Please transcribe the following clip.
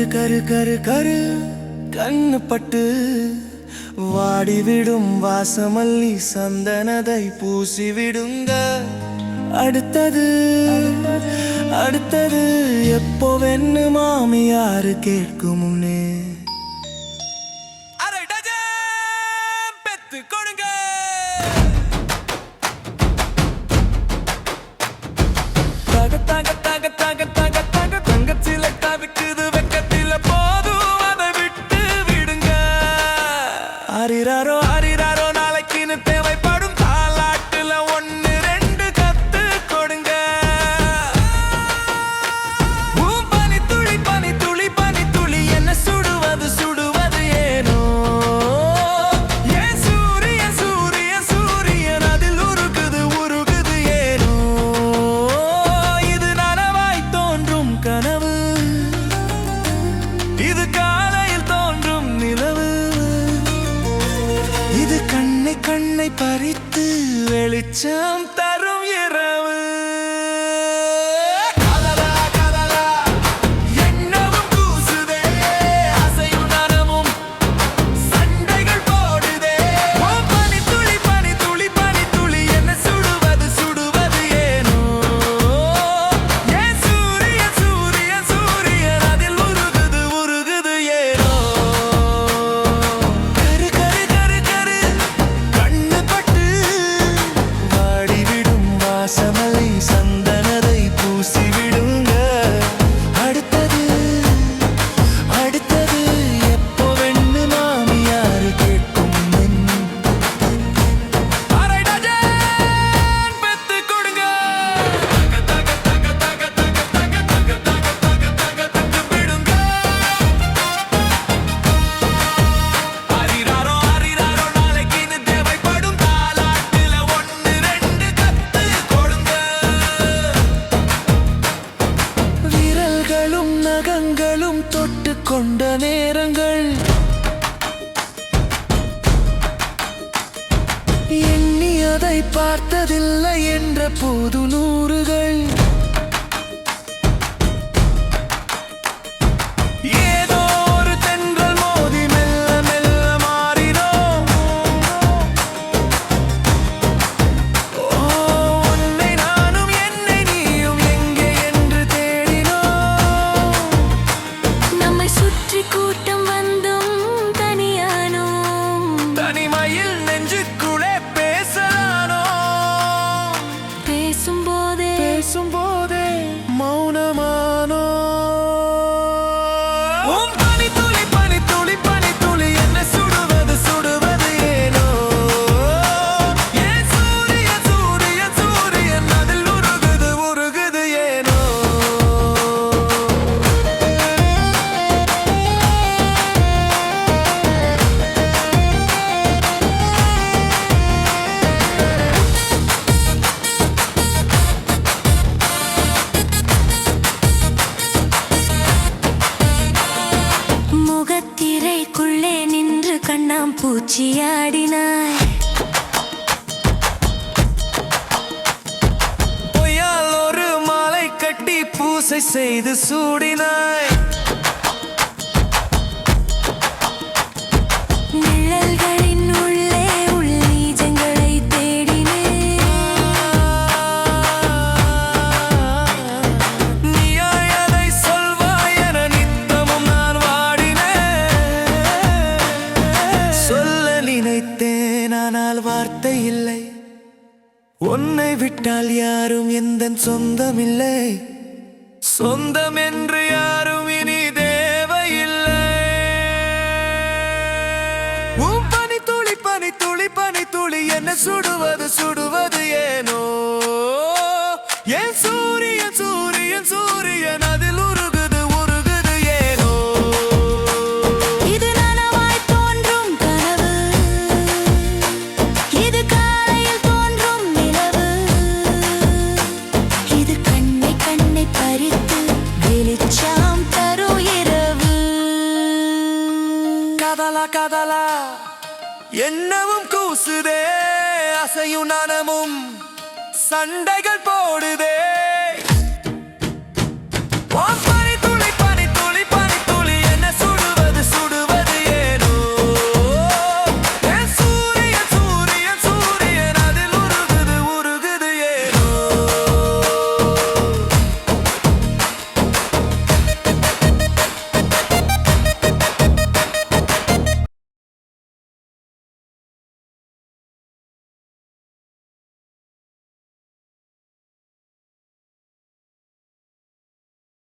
கரு கரு கரு கரு கண்ணு பட்டு வாடிவிடும் வாசமல்லி சந்தனதை பூசி விடுங்க அடுத்தது அடுத்தது எப்போ வெண்ணு மாமியாரு கேட்கும் பெத்து கொடுங்க. mirar hoy. இருளை பறித்து வெளிச்சம் தான் கண்களும் நகங்களும் தொட்டு கொண்ட நேரங்கள். எண்ணி அதை பார்த்ததில்லை என்ற போது நூறுகள். somebody வீசியாடினாய் பொய்யால் ஒரு மாலை கட்டி பூசை செய்து சூடினாய். வார்த்தை இல்லை. உன்னை விட்டால் யாரும் எந்த சொந்தமில்லை. சொந்தம் என்று யாரும் இனி தேவையில்லை. உன் பனி துளி பனி துளி பனி துளி என்ன சுடுவது சுடுவது ஏனோ? என் சூரியன் கதலா கதலா. என்னவும் கூசுதே அசையும் நாணமும் சண்டைகள் போடுதே.